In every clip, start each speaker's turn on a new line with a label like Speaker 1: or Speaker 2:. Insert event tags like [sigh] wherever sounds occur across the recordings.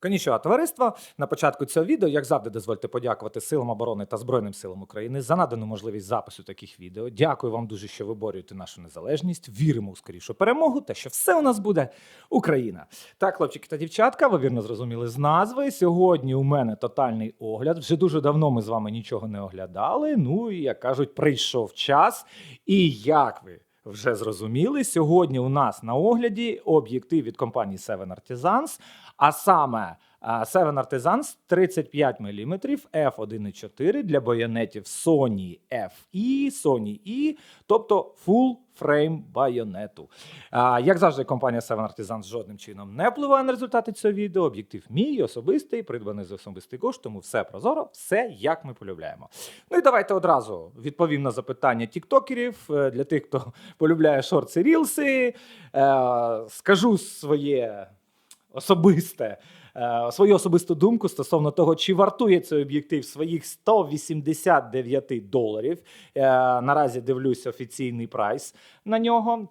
Speaker 1: Конічого товариство. На початку цього відео, як завжди, дозвольте подякувати Силам оборони та Збройним силам України за надану можливість запису таких відео. Дякую вам дуже, що виборюєте нашу незалежність. Віримо у скорішу перемогу та що все у нас буде Україна. Так, хлопчики та дівчатка, ви вірно зрозуміли з назви. Сьогодні у мене тотальний огляд. Вже дуже давно ми з вами нічого не оглядали. Ну і як кажуть, прийшов час. І як ви вже зрозуміли, сьогодні у нас на огляді об'єктив від компанії Seven Artisans, а саме а, Seven Artisans 35 мм f1.4 для байонетів Sony FE, Sony E, тобто full фрейм байонету. Як завжди, компанія Seven Artisans жодним чином не впливає на результати цього відео. Об'єктив мій особистий, придбаний за особистий кошт, тому все прозоро, все як ми полюбляємо. Ну і давайте одразу відповім на запитання тіктокерів е, для тих, хто полюбляє шорти рілси. Е, скажу своє особисте. е, Свою особисту думку стосовно того, чи вартує цей об'єктив своїх 189 доларів. Е, Наразі дивлюся офіційний прайс на нього.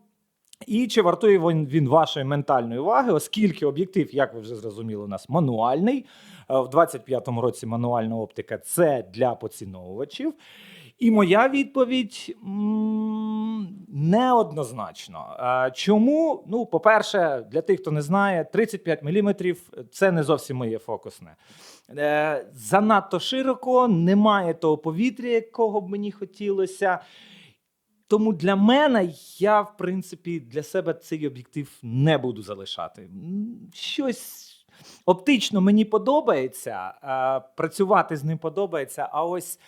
Speaker 1: І чи вартує він, він вашої ментальної уваги, оскільки об'єктив, як ви вже зрозуміли, у нас мануальний. Е, В 25-му році мануальна оптика це для поціновувачів. І моя відповідь неоднозначно. Е, Чому? Ну, по-перше, для тих, хто не знає, 35 мм це не зовсім моє фокусне. Е, Занадто широко, немає того повітря, якого б мені хотілося. Тому для мене я, в принципі, для себе цей об'єктив не буду залишати. Щось оптично мені подобається, е, працювати з ним подобається, а ось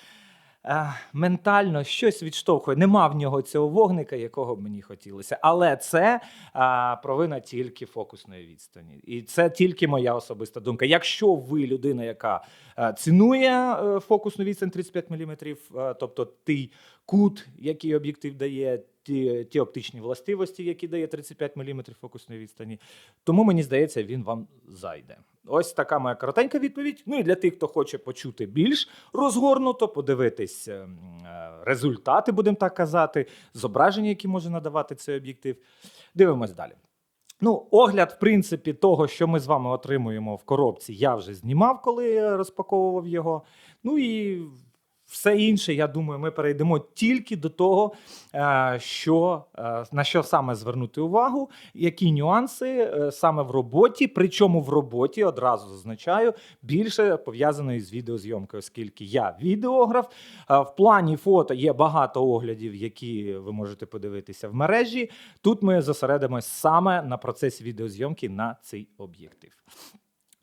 Speaker 1: ментально щось відштовхує. Нема в нього цього вогника, якого б мені хотілося. Але це е, провина тільки фокусної відстані. І це тільки моя особиста думка. Якщо ви людина, яка е, цінує е, фокусну відстань 35 мм, е, тобто той кут, який об'єктив дає, ті, ті оптичні властивості, які дає 35 мм фокусної відстані. Тому мені здається, він вам зайде. Ось така моя коротенька відповідь. Ну і для тих, хто хоче почути більш розгорнуто, подивитись ем, е, результати, будемо так казати, зображення, які може надавати цей об'єктив. Дивимось далі. Ну, огляд, в принципі, того, що ми з вами отримуємо в коробці, я вже знімав, коли розпаковував його. Ну і все інше, я думаю, ми перейдемо тільки до того, е, що, е, на що саме звернути увагу, які нюанси е, саме в роботі. Причому в роботі одразу зазначаю більше пов'язаної з відеозйомкою, оскільки я відеограф. В плані фото є багато оглядів, які ви можете подивитися в мережі. Тут ми зосередимось саме на процесі відеозйомки на цей об'єктив.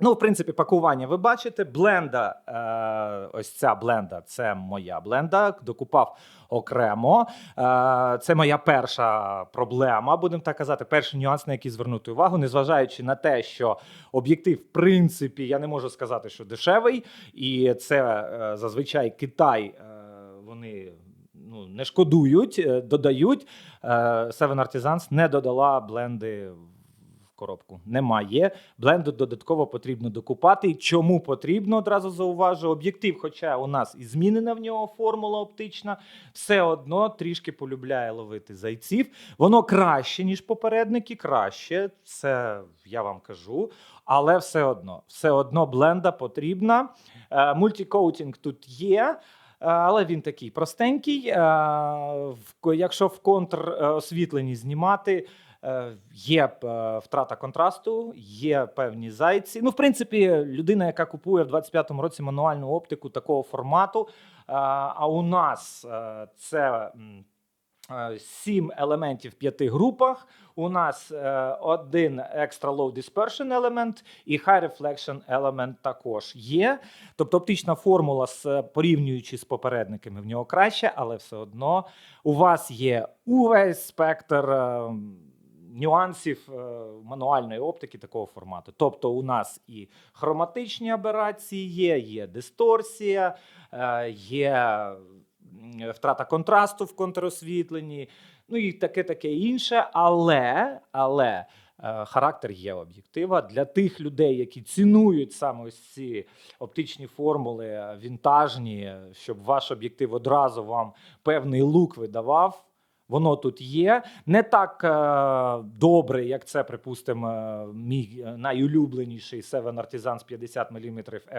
Speaker 1: Ну, в принципі, пакування ви бачите. Бленда, е, ось ця бленда, це моя бленда. Докупав окремо. Е, це моя перша проблема, будемо так казати. Перший нюанс, на який звернути увагу, незважаючи на те, що об'єктив, в принципі, я не можу сказати, що дешевий, і це е, зазвичай Китай. Е, вони ну, не шкодують, е, додають. Е, Seven Artisans не додала бленди коробку. Немає. Бленду додатково потрібно докупати. Чому потрібно, одразу зауважу. Об'єктив, хоча у нас і змінена в нього формула оптична, все одно трішки полюбляє ловити зайців. Воно краще, ніж попередники, краще. Це я вам кажу. Але все одно, все одно бленда потрібна. Е, Мультикоутінг тут є. е, Але він такий простенький. Е, Якщо в контросвітленні знімати, е, є е, втрата контрасту, є певні зайці. Ну, в принципі, людина, яка купує в 25-му році мануальну оптику такого формату. е, А у нас е, це. е, Сім елементів в п'яти групах. У нас е, один Extra Low Dispersion елемент і High Reflection елемент також є. Тобто оптична формула, порівнюючи з попередниками, в нього краще, але все одно у вас є увесь спектр е, нюансів е, мануальної оптики такого формату. Тобто, у нас і хроматичні аберації є, є дисторсія, е, є втрата контрасту в контросвітленні, ну і таке таке інше. Але, але е, характер є об'єктива для тих людей, які цінують саме ось ці оптичні формули вінтажні, щоб ваш об'єктив одразу вам певний лук видавав. Воно тут є. Не так е, добре, як це, припустимо, е, мій е, найулюбленіший Seven Artisans 50 мм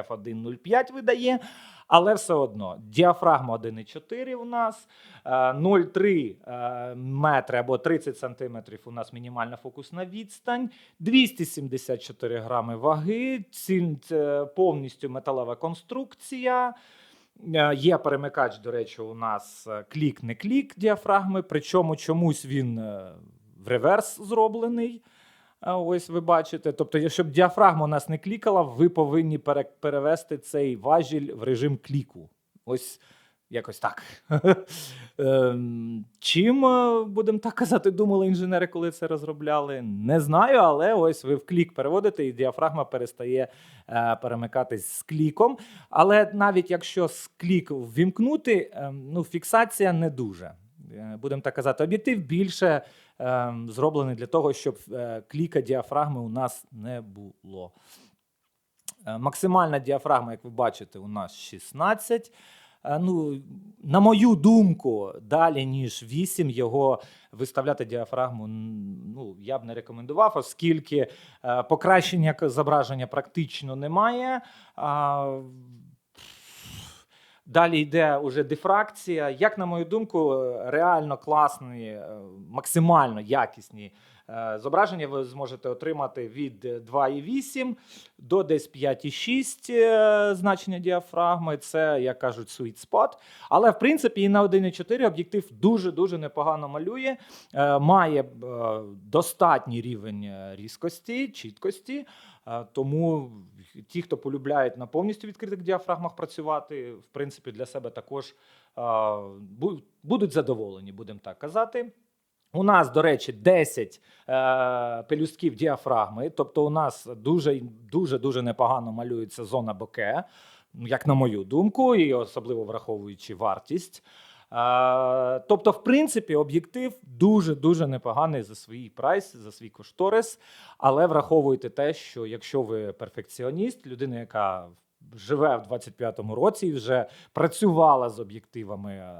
Speaker 1: F1.05 видає. Але все одно діафрагма 1,4 у нас, е, 0,3 е, метри або 30 сантиметрів у нас мінімальна фокусна відстань, 274 грами ваги, повністю металева конструкція. Е, Є перемикач, до речі, у нас е, клік не клік діафрагми, причому чомусь він е, в реверс зроблений. Ось ви бачите. Тобто, щоб діафрагма у нас не клікала, ви повинні пере- перевести цей важіль в режим кліку. Ось якось так. [laughs] Ем, Чим, е, будемо так казати, думали інженери, коли це розробляли? Не знаю, але ось ви в клік переводите, і діафрагма перестає е, перемикатись з кліком. Але навіть якщо з клік ввімкнути, ем, ну, фіксація не дуже. Е, Будемо так казати, об'єктив більше ем, зроблений для того, щоб кліка діафрагми у нас не було. Максимальна діафрагма, як ви бачите, у нас 16. Е, Ну, на мою думку, далі ніж 8 його виставляти діафрагму ну, я б не рекомендував, оскільки е, покращення зображення практично немає. А, Далі йде уже дифракція. Як на мою думку, е, реально класні, максимально якісні зображення ви зможете отримати від е, 2,8 до десь 5,6 е, значення діафрагми. Це, як кажуть, sweet spot. Але в принципі і на 1,4 об'єктив дуже-дуже непогано малює, е, має е, достатній рівень е, різкості, чіткості. Е, Тому ті, хто полюбляють на повністю відкритих діафрагмах працювати, в принципі, для себе також е, будуть задоволені, будемо так казати. У нас, до речі, 10 е, пелюстків діафрагми, тобто у нас дуже дуже дуже непогано малюється зона боке, як на мою думку, і особливо враховуючи вартість. Е, тобто, в принципі, об'єктив дуже дуже непоганий за свій прайс, за свій кошторис. Але враховуйте те, що якщо ви перфекціоніст, людина, яка живе в 25-му році і вже працювала з об'єктивами е,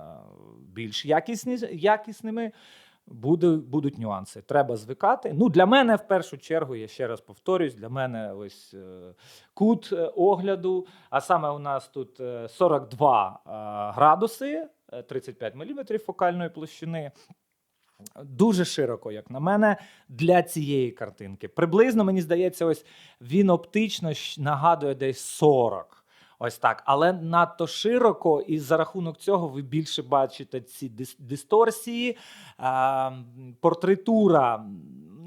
Speaker 1: більш якісні, якісними, буде, будуть нюанси. Треба звикати. Ну, для мене, в першу чергу, я ще раз повторюсь, для мене ось е, кут е, огляду, а саме у нас тут е, 42 е, градуси, е, 35 мм фокальної площини. Дуже широко, як на мене, для цієї картинки. Приблизно, мені здається, ось він оптично нагадує десь 40. Ось так. Але надто широко, і за рахунок цього ви більше бачите ці дис- дисторсії. А, портретура,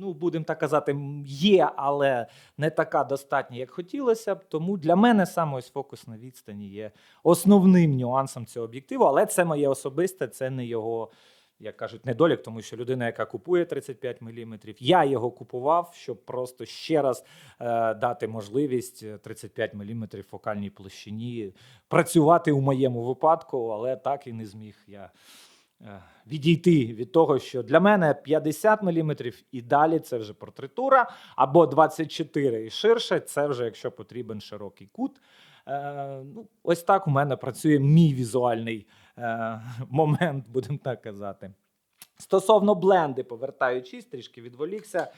Speaker 1: ну, будемо так казати, є, але не така достатня, як хотілося б. Тому для мене саме ось фокус на відстані є основним нюансом цього об'єктиву. Але це моє особисте, це не його як кажуть, недолік, тому що людина, яка купує 35 мм, я його купував, щоб просто ще раз е, дати можливість е, 35 мм фокальній площині працювати у моєму випадку, але так і не зміг я. е, Відійти від того, що для мене 50 мм і далі це вже портретура, або 24 і ширше, це вже якщо потрібен широкий кут. Е, ну, ось так у мене працює мій візуальний е, [laughs] момент, будемо так казати. Стосовно бленди, повертаючись, трішки відволікся.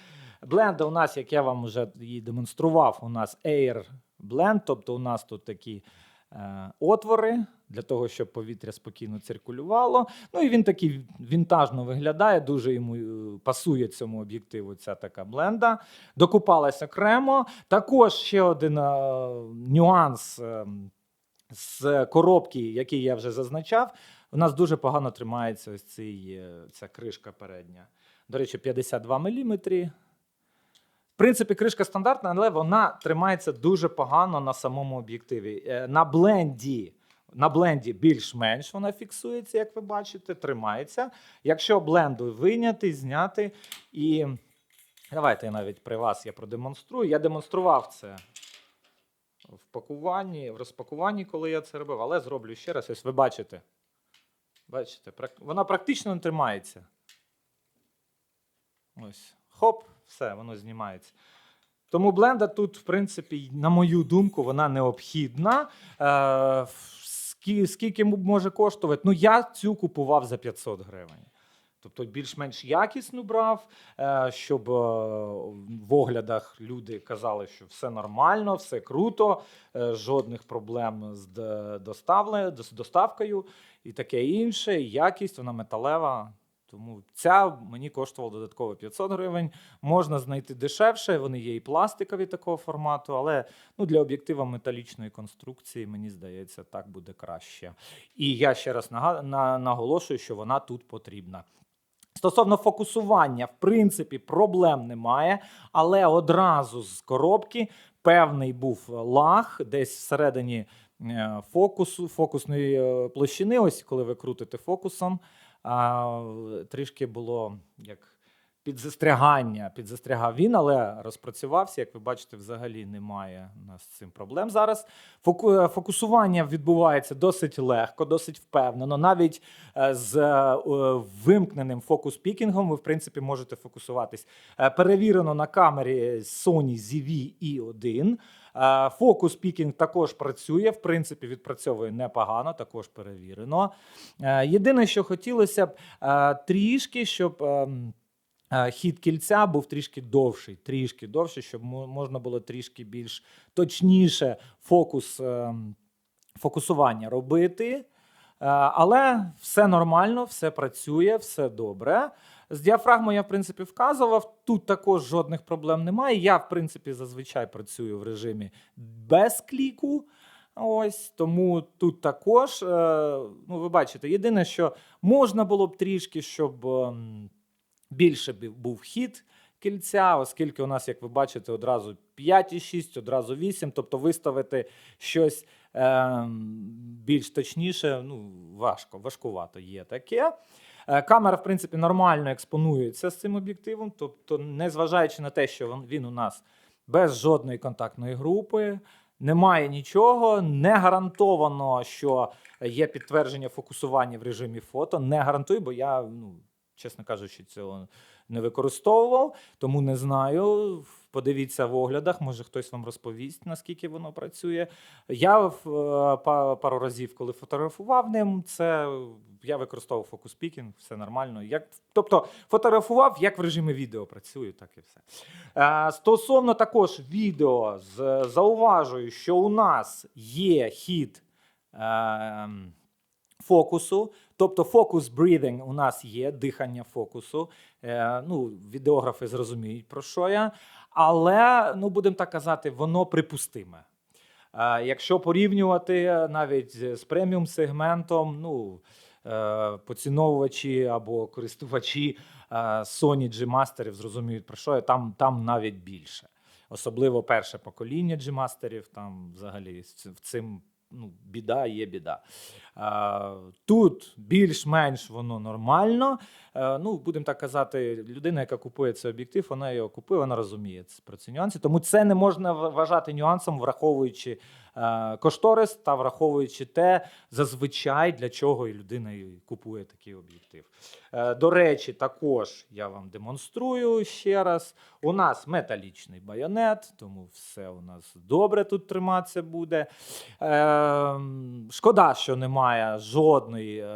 Speaker 1: Бленда у нас, як я вам вже її демонстрував, у нас Air Blend, тобто у нас тут такі е, отвори для того, щоб повітря спокійно циркулювало. Ну і він такий вінтажно виглядає, дуже йому е, пасує цьому об'єктиву ця така бленда. Докупалась окремо. Також ще один е, нюанс. е, з коробки, який я вже зазначав, у нас дуже погано тримається ось цей, е, ця кришка передня. До речі, 52 мм. В принципі, кришка стандартна, але вона тримається дуже погано на самому об'єктиві. Е, На бленді. На бленді більш-менш вона фіксується, як ви бачите, тримається. Якщо бленду виняти, зняти і. Давайте навіть при вас я продемонструю. Я демонстрував це в пакуванні, в розпакуванні, коли я це робив, але зроблю ще раз. Ось ви бачите. Бачите, вона практично не тримається. Ось. Хоп, все, воно знімається. Тому бленда тут, в принципі, на мою думку, вона необхідна. Е, скільки може коштувати? Ну, я цю купував за 500 гривень. Тобто більш-менш якісну брав, е, щоб е, в оглядах люди казали, що все нормально, все круто, е, жодних проблем з доставкою і таке інше. Якість вона металева. Тому ця мені коштувала додатково 500 гривень. Можна знайти дешевше, вони є і пластикові такого формату, але ну, для об'єктива металічної конструкції, мені здається, так буде краще. І я ще раз наголошую, що вона тут потрібна. Стосовно фокусування, в принципі, проблем немає, але одразу з коробки певний був лаг десь всередині е, фокусу, фокусної е, площини. Ось коли ви крутите фокусом, трішки було як підзастрягання. Підзастрягав він, але розпрацювався. Як ви бачите, взагалі немає у нас з цим проблем зараз. Е, Фокусування відбувається досить легко, досить впевнено. Навіть е, з е, вимкненим фокус-пікінгом ви, в принципі, можете фокусуватись. Перевірено на камері Sony ZV-E1. Е, Фокус пікінг також працює, в принципі, відпрацьовує непогано, також перевірено. Єдине, що хотілося б трішки, щоб. Е, Хід кільця був трішки довший, трішки довший, щоб можна було трішки більш точніше фокус, ем, фокусування робити. Е, Але все нормально, все працює, все добре. З діафрагмою я, в принципі, вказував. Тут також жодних проблем немає. Я, в принципі, зазвичай працюю в режимі без кліку. Ось тому тут також, е, ну, ви бачите, єдине, що можна було б трішки, щоб ем, більше бі- був хід кільця, оскільки у нас, як ви бачите, одразу 5,6, одразу 8, тобто виставити щось ем, більш точніше, ну, важко, важкувато є таке. Е, Камера, в принципі, нормально експонується з цим об'єктивом, тобто, незважаючи на те, що він у нас без жодної контактної групи, немає нічого, не гарантовано, що є підтвердження фокусування в режимі фото. Не гарантую, бо я, ну, чесно кажучи, цього не використовував, тому не знаю. Подивіться в оглядах, може хтось вам розповість, наскільки воно працює. Я е, па- пару разів, коли фотографував ним, це я використовував фокус пікінг, все нормально. Як, тобто фотографував, як в режимі відео працюю, так і все. Е, стосовно також відео, зауважую, що у нас є хід. Е, Фокусу, тобто фокус breathing у нас є, дихання фокусу. Е, ну, відеографи зрозуміють, про що я. Але, ну, будемо так казати, воно припустиме. Е, якщо порівнювати навіть з преміум сегментом, ну, е, поціновувачі або користувачі е, Sony G-мастерів зрозуміють, про що я, там, там навіть більше. Особливо перше покоління G-мастерів, там взагалі в цим ну, біда є біда. Тут більш-менш воно нормально. Е, ну, будемо так казати, людина, яка купує цей об'єктив, вона його купує, вона розуміє про ці нюанси. Тому це не можна вважати нюансом, враховуючи е, кошторис та враховуючи те, зазвичай для чого і людина купує такий об'єктив. Е, до речі, також я вам демонструю ще раз. У нас металічний байонет, тому все у нас добре тут триматися буде. Е, шкода, що немає жодної,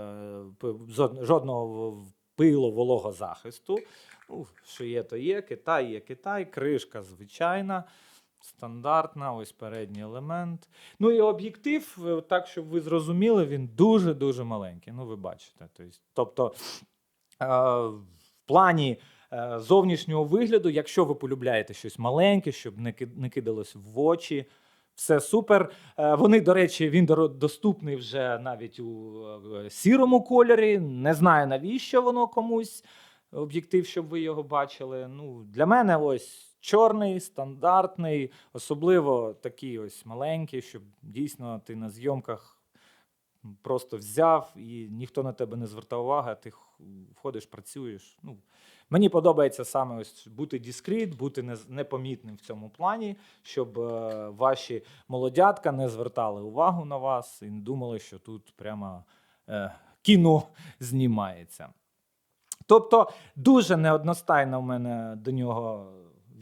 Speaker 1: жодного пилу вологозахисту. Ну, що є, то є. Китай є Китай, кришка звичайна. Стандартна, ось передній елемент. Ну і об'єктив, е, так щоб ви зрозуміли, він дуже-дуже маленький. Ну, ви бачите. Тобто, е, в плані е, зовнішнього вигляду, якщо ви полюбляєте щось маленьке, щоб не кидалось в очі, все супер. Е, Вони, до речі, він доступний вже навіть у е, сірому кольорі. Не знаю навіщо воно комусь. Об'єктив, щоб ви його бачили. Ну, для мене ось чорний, стандартний, особливо такий ось маленький, щоб дійсно ти на зйомках просто взяв і ніхто на тебе не звертав уваги, ти входиш, працюєш. Ну, мені подобається саме ось бути дискріт, бути непомітним в цьому плані, щоб е, ваші молодятка не звертали увагу на вас і не думали, що тут прямо е, кіно знімається. Тобто дуже неодностайно в мене до нього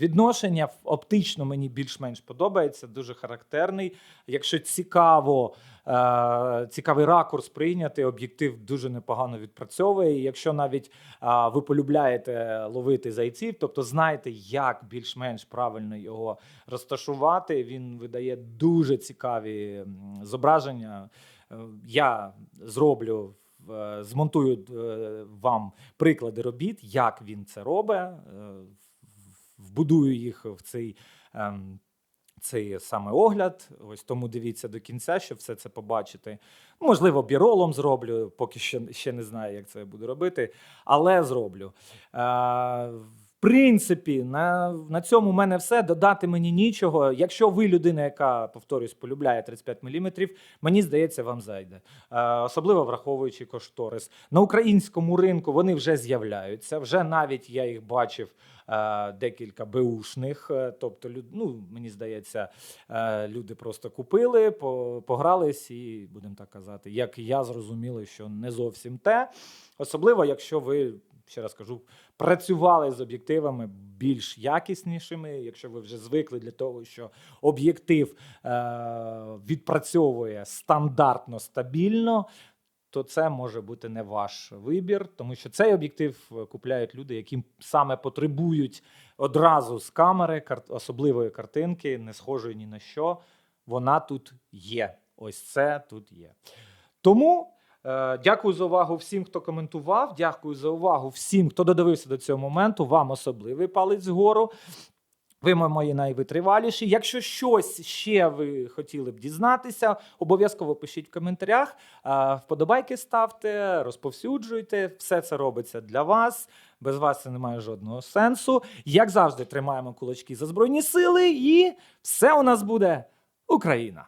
Speaker 1: відношення оптично мені більш-менш подобається, дуже характерний. Якщо цікаво, е, цікавий ракурс прийняти, об'єктив дуже непогано відпрацьовує. І Якщо навіть е, ви полюбляєте ловити зайців, тобто знаєте, як більш-менш правильно його розташувати, він видає дуже цікаві зображення. Е, Я зроблю. Змонтую вам приклади робіт, як він це робить, вбудую їх в цей, ем, цей саме огляд. Ось тому дивіться до кінця, щоб все це побачити. Можливо, біролом зроблю, поки що ще не знаю, як це буду робити, але зроблю. Е, в принципі, на, на цьому в мене все. Додати мені нічого. Якщо ви людина, яка, повторюсь, полюбляє 35 мм, мені здається, вам зайде. Е, особливо враховуючи кошторис. На українському ринку вони вже з'являються. Вже навіть я їх бачив декілька беушних. е, Тобто, ну, мені здається, е, люди просто купили, по- погрались, і будемо так казати, як я зрозуміли, що не зовсім те. Особливо, якщо ви. Ще раз кажу, працювали з об'єктивами більш якіснішими. Якщо ви вже звикли для того, що об'єктив е, відпрацьовує стандартно стабільно, то це може бути не ваш вибір, тому що цей об'єктив е, купляють люди, які саме потребують одразу з камери особливої картинки, не схожої ні на що. Вона тут є. Ось це тут є. Тому е, дякую за увагу всім, хто коментував. Дякую за увагу всім, хто додивився до цього моменту. Вам особливий палець вгору. Ви мої найвитриваліші. Якщо щось ще ви хотіли б дізнатися, обов'язково пишіть в коментарях. Вподобайки ставте, розповсюджуйте. Все це робиться для вас. Без вас це не має жодного сенсу. Як завжди, тримаємо кулачки за збройні сили, і все у нас буде Україна.